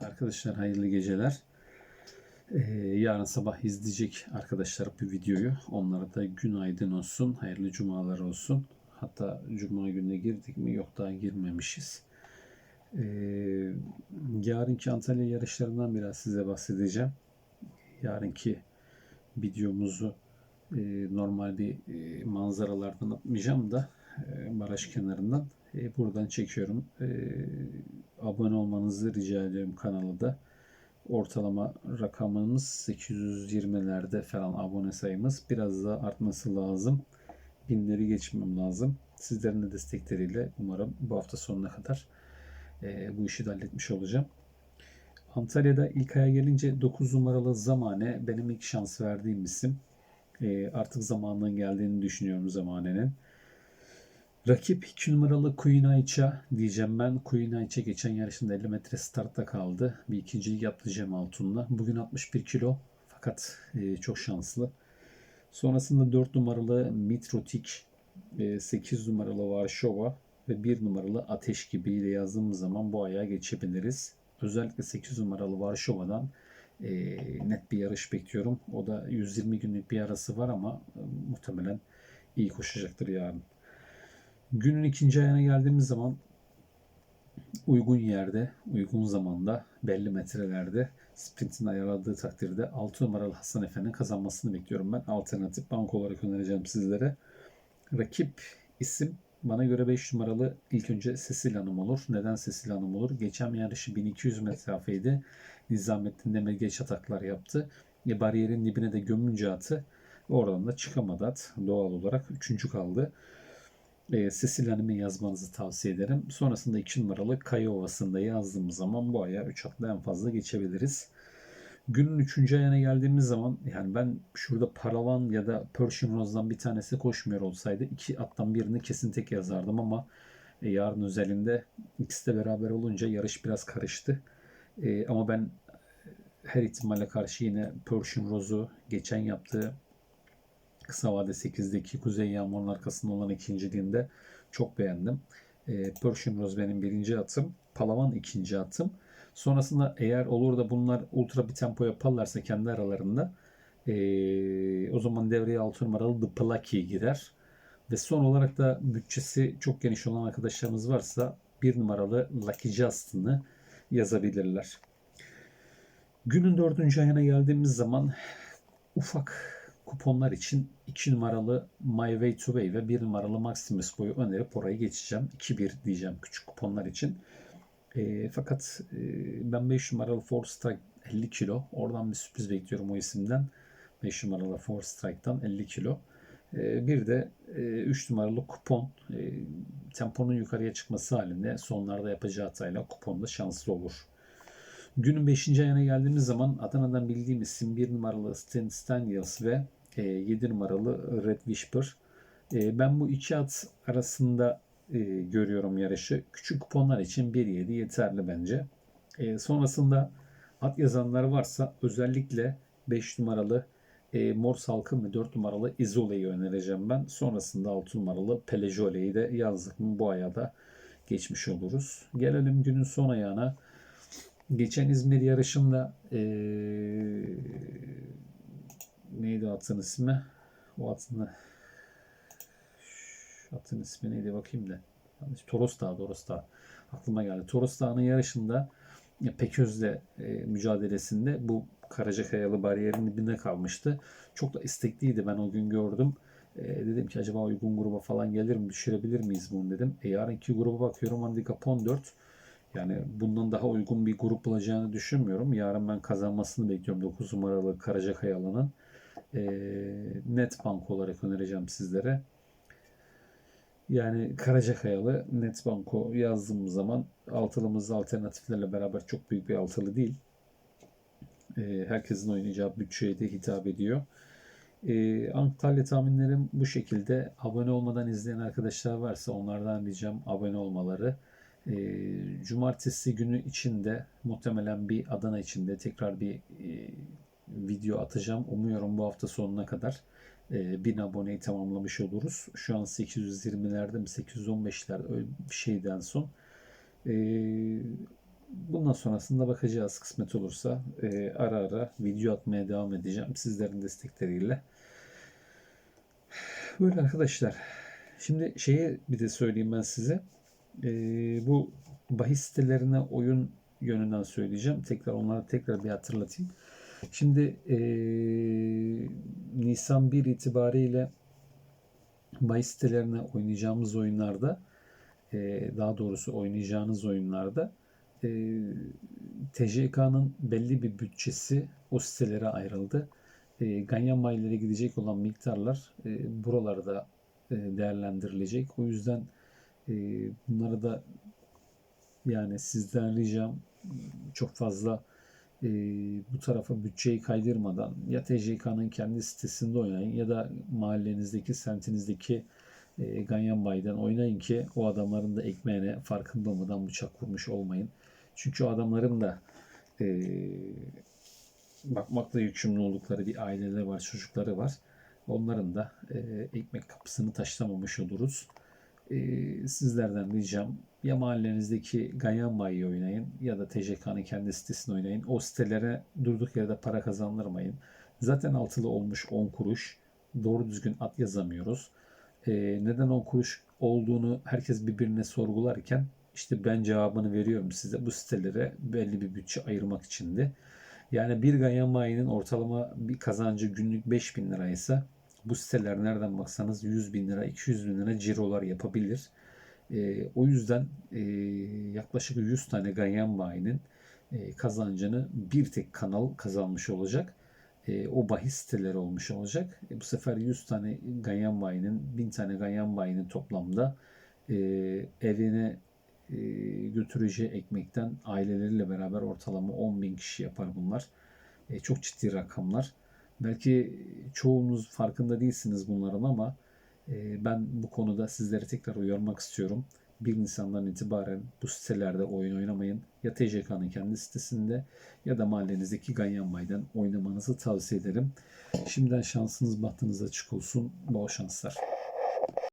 Arkadaşlar hayırlı geceler. Ee, yarın sabah izleyecek arkadaşlar bu videoyu. Onlara da günaydın olsun. Hayırlı cumalar olsun. Hatta cuma gününe girdik mi? Yok daha girmemişiz. Ee, yarınki Antalya yarışlarından biraz size bahsedeceğim. Yarınki videomuzu e, normal bir e, manzaralardan atmayacağım da e, baraj kenarından e, buradan çekiyorum. E, abone olmanızı rica ediyorum kanala da. Ortalama rakamımız 820'lerde falan abone sayımız. Biraz daha artması lazım. Binleri geçmem lazım. Sizlerin de destekleriyle umarım bu hafta sonuna kadar e, bu işi de halletmiş olacağım. Antalya'da ilk aya gelince 9 numaralı Zamane benim ilk şans verdiğim isim. E, artık zamanının geldiğini düşünüyorum Zamane'nin. Rakip 2 numaralı Queen Ayça diyeceğim ben. Queen Ayça geçen yarışında 50 metre startta kaldı. Bir ikincilik yaptı Cem Altun'la. Bugün 61 kilo fakat e, çok şanslı. Sonrasında 4 numaralı Mitrotik, e, 8 numaralı Varşova ve 1 numaralı Ateş gibi yazdığımız zaman bu ayağa geçebiliriz. Özellikle 8 numaralı Varşova'dan e, net bir yarış bekliyorum. O da 120 günlük bir arası var ama e, muhtemelen iyi koşacaktır yarın. Günün ikinci ayına geldiğimiz zaman uygun yerde, uygun zamanda, belli metrelerde sprintin ayarladığı takdirde 6 numaralı Hasan Efe'nin kazanmasını bekliyorum ben. Alternatif bank olarak önereceğim sizlere. Rakip isim bana göre 5 numaralı ilk önce Sesil Hanım olur. Neden Sesil Hanım olur? Geçen yarışı 1200 mesafeydi. Nizamettin Demir geç ataklar yaptı. E, bariyerin dibine de gömünce atı. Oradan da çıkamadı at. Doğal olarak 3. kaldı. E, Sesil Hanım'ı yazmanızı tavsiye ederim. Sonrasında 2 numaralı Kaya Ovası'nda yazdığımız zaman bu aya 3 atla en fazla geçebiliriz. Günün 3. ayına geldiğimiz zaman yani ben şurada Paravan ya da Persian Rose'dan bir tanesi koşmuyor olsaydı iki attan birini kesin tek yazardım ama e, yarın özelinde ikisi de beraber olunca yarış biraz karıştı. E, ama ben her ihtimale karşı yine Persian Rose'u geçen yaptığı kısa vade 8'deki Kuzey Yağmur'un arkasında olan ikinciliğinde çok beğendim. E, Persian Rose benim birinci atım. Palavan ikinci atım. Sonrasında eğer olur da bunlar ultra bir tempo yaparlarsa kendi aralarında e, o zaman devreye 6 numaralı The Plucky gider. Ve son olarak da bütçesi çok geniş olan arkadaşlarımız varsa bir numaralı Lucky Justin'ı yazabilirler. Günün dördüncü ayına geldiğimiz zaman ufak kuponlar için 2 numaralı My Way to Way ve 1 numaralı Maximus boyu önerip orayı geçeceğim. 2-1 diyeceğim küçük kuponlar için. E, fakat e, ben 5 numaralı Four Strike 50 kilo. Oradan bir sürpriz bekliyorum o isimden. 5 numaralı Four Strike'tan 50 kilo. E, bir de e, 3 numaralı kupon. E, temponun yukarıya çıkması halinde sonlarda yapacağı hatayla kuponda şanslı olur. Günün 5. ayına geldiğimiz zaman Adana'dan bildiğim isim 1 numaralı Stan Staniels ve 7 numaralı Red Whisper. E, ben bu iki at arasında e, görüyorum yarışı. Küçük kuponlar için 1.7 yeterli bence. E, sonrasında at yazanlar varsa özellikle 5 numaralı e, Mor Salkım ve 4 numaralı Izole'yi önereceğim ben. Sonrasında 6 numaralı Pelejole'yi de yazdık mı bu aya da geçmiş oluruz. Gelelim günün son ayağına. Geçen İzmir yarışında ee, neydi atın ismi? O atın atın ismi neydi bakayım da. Yanlış. Toros Dağı, Toros Dağı. Aklıma geldi. Toros Dağı'nın yarışında Peköz'le e, mücadelesinde bu Karacakayalı bariyerin dibinde kalmıştı. Çok da istekliydi ben o gün gördüm. E, dedim ki acaba uygun gruba falan gelir mi düşürebilir miyiz bunu dedim. E, yarınki gruba bakıyorum handikap 14. Yani bundan daha uygun bir grup bulacağını düşünmüyorum. Yarın ben kazanmasını bekliyorum 9 numaralı Karacakayalı'nın. E, net bank olarak önereceğim sizlere. Yani Karacakayalı net banko yazdığımız zaman altılımız alternatiflerle beraber çok büyük bir altılı değil. E, herkesin oynayacağı bütçeye de hitap ediyor. E, Antalya tahminlerim bu şekilde. Abone olmadan izleyen arkadaşlar varsa onlardan ricam abone olmaları. E, cumartesi günü içinde muhtemelen bir Adana içinde tekrar bir e, video atacağım. Umuyorum bu hafta sonuna kadar e, 1000 aboneyi tamamlamış oluruz. Şu an 820'lerde mi 815'lerde öyle bir şeyden son. E, bundan sonrasında bakacağız kısmet olursa. Ee, ara ara video atmaya devam edeceğim sizlerin destekleriyle. Böyle arkadaşlar. Şimdi şeyi bir de söyleyeyim ben size. Ee, bu bahis sitelerine oyun yönünden söyleyeceğim. Tekrar onları tekrar bir hatırlatayım. Şimdi ee, Nisan 1 itibariyle bahis sitelerine oynayacağımız oyunlarda ee, daha doğrusu oynayacağınız oyunlarda e, TJK'nın belli bir bütçesi o sitelere ayrıldı. E, Ganyan bayilere gidecek olan miktarlar e, buralarda e, değerlendirilecek. O yüzden e, bunları da yani sizden ricam çok fazla e, bu tarafa bütçeyi kaydırmadan ya TJK'nın kendi sitesinde oynayın ya da mahallenizdeki, semtinizdeki e, Ganyan Bay'dan oynayın ki o adamların da ekmeğine farkında olmadan bıçak vurmuş olmayın. Çünkü o adamların da e, bakmakla yükümlü oldukları bir aileleri var, çocukları var. Onların da e, ekmek kapısını taşlamamış oluruz. E, sizlerden ricam ya mahallenizdeki Ganyan Bay'i oynayın ya da TCK'nın kendi sitesini oynayın. O sitelere durduk yerde para kazandırmayın. Zaten altılı olmuş 10 kuruş. Doğru düzgün at yazamıyoruz. E, neden 10 kuruş olduğunu herkes birbirine sorgularken işte ben cevabını veriyorum size. Bu sitelere belli bir bütçe ayırmak içindi. Yani bir ganyan bayinin ortalama bir kazancı günlük 5000 liraysa bu siteler nereden baksanız 100 bin lira, 200 bin lira cirolar yapabilir. E, o yüzden e, yaklaşık 100 tane ganyan bayinin e, kazancını bir tek kanal kazanmış olacak. E, o bahis siteleri olmuş olacak. E, bu sefer 100 tane ganyan bayinin, 1000 tane ganyan bayinin toplamda e, evine e, götüreceği ekmekten aileleriyle beraber ortalama 10 bin kişi yapar bunlar. E, çok ciddi rakamlar. Belki çoğunuz farkında değilsiniz bunların ama ben bu konuda sizleri tekrar uyarmak istiyorum. 1 Nisan'dan itibaren bu sitelerde oyun oynamayın. Ya TCK'nın kendi sitesinde ya da mahallenizdeki Ganyan Bay'dan oynamanızı tavsiye ederim. Şimdiden şansınız bahtınız açık olsun. Bol şanslar.